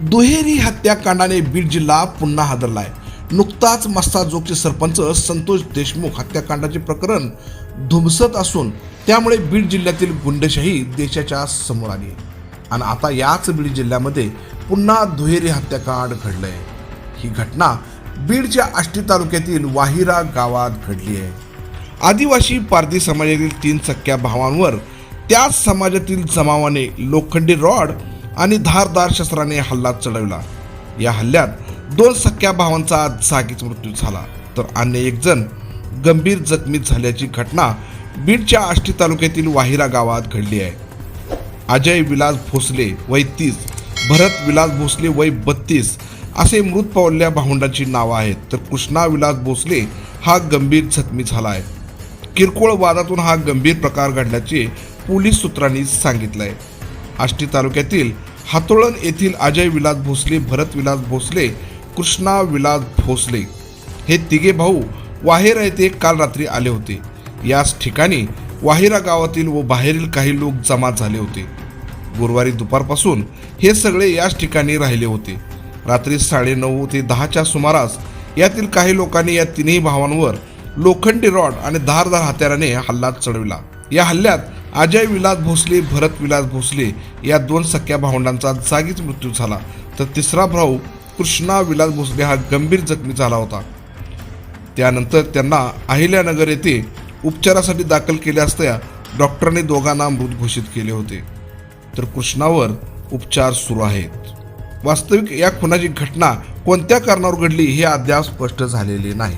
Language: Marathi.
दुहेरी हत्याकांडाने बीड जिल्हा पुन्हा हादरलाय. नुकताच मस्ताजोगचे सरपंच संतोष देशमुख हत्याकांडाचे प्रकरण धुमसत असून त्यामुळे बीड जिल्ह्यातील गुंडशाही देशाच्या समोर आली आणि आता याच बीड जिल्ह्यामध्ये पुन्हा दुहेरी हत्याकांड घडलंय. ही घटना बीडच्या आष्टी तालुक्यातील वाहिरा गावात घडली आहे. आदिवासी पारधी समाजातील तीन सख्या भावांवर त्याच समाजातील जमावाने लोखंडी रॉड आणि धारदार शस्त्राने हल्ला चढवला. या हल्ल्यात दोन सख्या भावांचा जागीच मृत्यू झाला. तर अन्य एक जण गंभीर जखमी झाल्याची घटना बीडच्या आष्टी तालुक्यातील वाहिरा गावात घडली आहे. अजय विलास भोसले वय तीस भरत विलास भोसले वय बत्तीस असे मृत पावलेल्या भावंडांची नावं आहेत. तर कृष्णा विलास भोसले हा गंभीर जखमी झाला आहे. किरकोळ वादातून हा गंभीर प्रकार घडल्याचे पोलीस सूत्रांनी सांगितलं आहे आष्टी तालुक्यातील हातोळण येथील अजय विलास भोसले भरत विलास भोसले कृष्णा विलास भोसले हे तिघे भाऊ वाहेरा येथे काल रात्री आले होते. याच ठिकाणी वाहिरा गावातील व बाहेरील काही लोक जमा झाले होते. गुरुवारी दुपारपासून हे सगळे याच ठिकाणी राहिले होते. रात्री साडेनऊ ते दहाच्या सुमारास यातील काही लोकांनी या तिन्ही भावांवर लोखंडी रॉड आणि धारदार हत्याराने हल्ला चढविला. या हल्ल्यात अजय विलास भोसले भरत विलास भोसले या दोन सख्या भावंडांचा जागीच मृत्यू झाला. तर तिसरा भाऊ कृष्णा विलास भोसले हा गंभीर जखमी झाला होता. त्यानंतर त्यांना अहिल्यानगर येथे उपचारासाठी दाखल केले असता डॉक्टरांनी दोघांना मृत घोषित केले होते. तर कृष्णावर उपचार सुरू आहेत. वास्तविक या खुनाची घटना कोणत्या कारणावर घडली हे अद्याप स्पष्ट झालेले नाही.